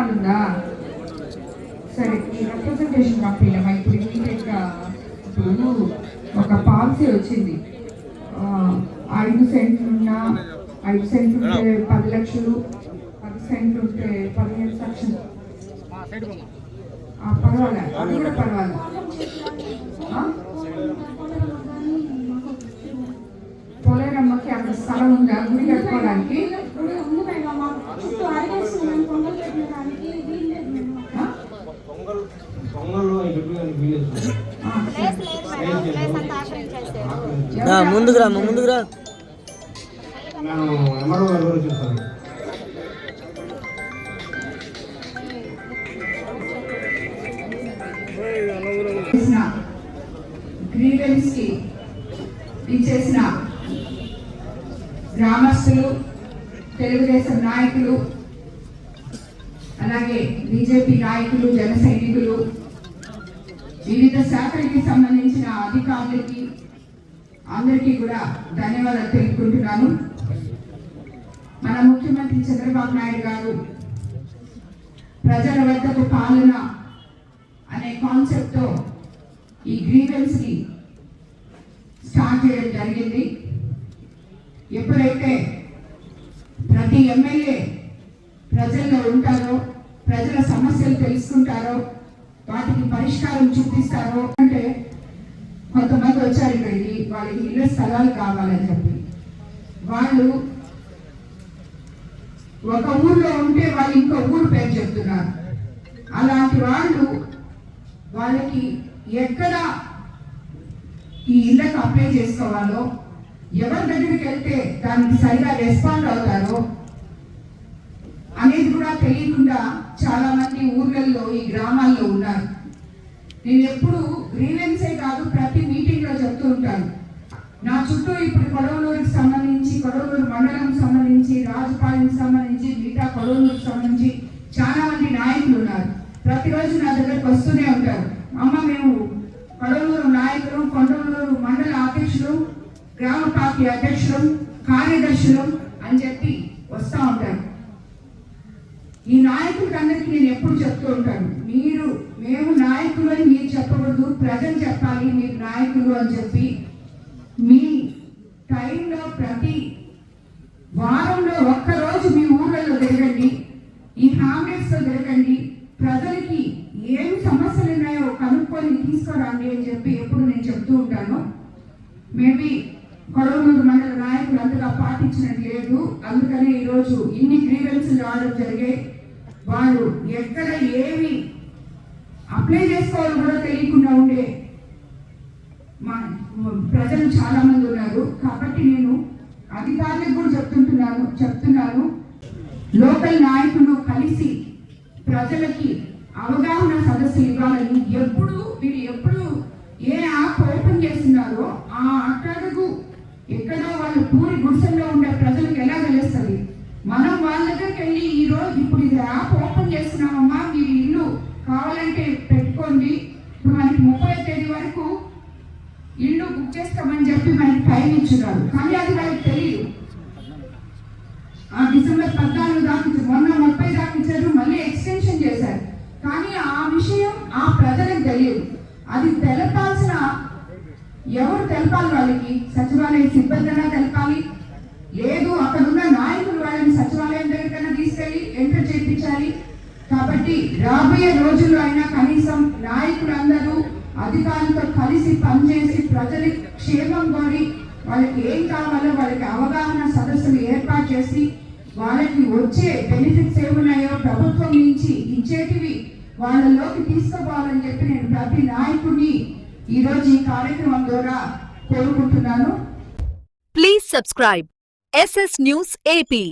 ఎకరాలు ఉందా సరే ఈ రిప్రజెంటేషన్ పంపించమ్మా ఇప్పుడు ఇమీడియట్ ఇప్పుడు ఒక పాలసీ వచ్చింది. ఐదు సెంట్లు ఉన్నా ఐదు సెంట్లు ఉంటే పది లక్షలు పది సెంట్లు ఉంటే పదిహేను లక్షలు. ఆ, పర్వాలేదు అది కూడా పర్వాలేదు పోలేరమ్మకి అంత స్థలం ఉందా గుడి కట్టుకోవడానికి ఆ? పొంగల్ పొంగల్లో ఎప్పుడు వీలేదు ఆ, ప్లేస్ లేదు మేడం ప్లేస్ అంతా ఆక్రమించేసారు రా, ముందుకు రా ముందుకు రా. గ్రీవెన్స్కి ఇచ్చేసిన గ్రామస్తులు తెలుగుదేశం నాయకులు అలాగే బీజేపీ నాయకులు జన సైనికులు వివిధ శాఖలకి సంబంధించిన అధికారులకి అందరికీ కూడా ధన్యవాదాలు తెలుపుకుంటున్నాను. మన ముఖ్యమంత్రి చంద్రబాబు నాయుడు గారు ప్రజల వద్దకు పాలన అనే కాన్సెప్ట్తో ఈ గ్రీవెన్స్ని స్టార్ట్ చేయడం జరిగింది. ఎప్పుడైతే ప్రతి ఎమ్మెల్యే ప్రజల్లో ఉంటారో ప్రజల సమస్యలు తెలుసుకుంటారో వాటికి పరిష్కారం చూపిస్తారో అంటే కొంతమంది వచ్చారు ఇక్కడికి వాళ్ళకి ఇళ్ళ స్థలాలు కావాలని చెప్పి. వాళ్ళు ఒక ఊర్లో ఉంటే వాళ్ళు ఇంకో ఊరు పేరు చెప్తున్నారు. అలాంటి వాళ్ళు వాళ్ళకి ఎక్కడ ఈ ఇళ్ళకి అప్లై చేసుకోవాలో ఎవరి దగ్గరికి వెళ్తే దానికి సరిగా రెస్పాండ్ అవుతారో అనేది కూడా తెలియకుండా చాలా మంది ఊర్లలో ఈ గ్రామాల్లో ఉన్నారు. నేను ఎప్పుడు గ్రీవెన్సే కాదు ప్రతి మీటింగ్లో చెప్తూ ఉంటాను. నా చుట్టూ ఇప్పుడు కొడవలూరుకి సంబంధించి కొడవలూరు మండలం సంబంధించి రాజపాలెంకి సంబంధించి మిగతా కొడవలూరుకి సంబంధించి చాలా మంది నాయకులు ఉన్నారు. ప్రతిరోజు నా దగ్గరకు వస్తూనే ఉంటారు. అమ్మ మేము కొడవలూరు నాయకులు కొండవలూరు మండల అధ్యక్షులు గ్రామ పార్టీ అధ్యక్షులు కార్యదర్శులు అని చెప్పి వస్తూ ఉంటారు ఈ నాయకులకి అందరికీ నేను ఎప్పుడు చెప్తూ ఉంటాను మీరు మేము నాయకులు అని మీరు చెప్పకూడదు ప్రజలు చెప్పాలి మీరు నాయకులు అని చెప్పి మీ టైంలో ప్రతి వారంలో ఒక్క రోజు మీ ఊళ్ళలో తిరగండి ఈ హామీస్తో తిరగండి ప్రజలకి ఏం సమస్యలు ఉన్నాయో కనుక్కొని తీసుకురండి అని చెప్పి ఎప్పుడు నేను చెప్తూ ఉంటాను. మేబీ కొడవలూరు మండల నాయకులు అంతగా పాటించినట్టు లేదు అందుకనే ఈరోజు ఇన్ని గ్రీవెన్స్ రావడం జరిగాయి వారు ఎక్కడ ఏమి అప్లై చేసుకోవాలో కూడా తెలియకుండా ఉండే మా ప్రజలు చాలా మంది ఉన్నారు. కాబట్టి నేను అధికారులకు కూడా చెప్తుంటున్నాను చెప్తున్నాను. లోకల్ నాయకులు కలిసి ప్రజలకి అవగాహన సదస్సులు ఇవ్వాలని ఎప్పుడు మీరు ఎప్పుడు ఏ యాప్ ఓపెన్ చేస్తున్నారో ఆ అక్కడకు ఎక్కడో వాళ్ళు పూరి గుడిసెల్లో ఉండే ప్రజలకు ఎలా తెలుస్తుంది? మనం వాళ్ళ దగ్గరికి వెళ్ళి ఈ రోజు ఇప్పుడు ఇది యాప్ ఓపెన్ చేస్తున్నామమ్మా మీరు ఇల్లు కావాలంటే పెట్టుకోండి ఇప్పుడు మనకి ముప్పై తేదీ వరకు ఇల్లు ఇస్తామని చెప్పి మనకి టైం ఇచ్చున్నారు. కానీ అది వాళ్ళకి తెలియదు ఆ డిసెంబర్ పద్నాలుగు దాకా మొన్న ముప్పై దాకా ఇచ్చారు మళ్ళీ ఎక్స్టెన్షన్ చేశారు. కానీ ఆ విషయం ఆ ప్రజలకు తెలియదు. అది తెలపాల్సిన ఎవరు తెలపాలి వాళ్ళకి? సచివాలయ సిబ్బంది అయినా తెలపాలి. కలిసి పనిచేసి ప్రజల క్షేమం కోరి వాళ్ళకి ఏం కావాలో వాళ్ళకి అవగాహన సదస్సులు ఏర్పాటు చేసి వాళ్ళకి వచ్చే బెనిఫిట్స్ ఏమున్నాయో ప్రభుత్వం నుంచి ఇచ్చేటివి వాళ్ళలోకి తీసుకుపోవాలని చెప్పి నేను ప్రతి నాయకుడిని ఈరోజు ఈ కార్యక్రమం ద్వారా కోరుకుంటున్నాను. Please subscribe SS news AP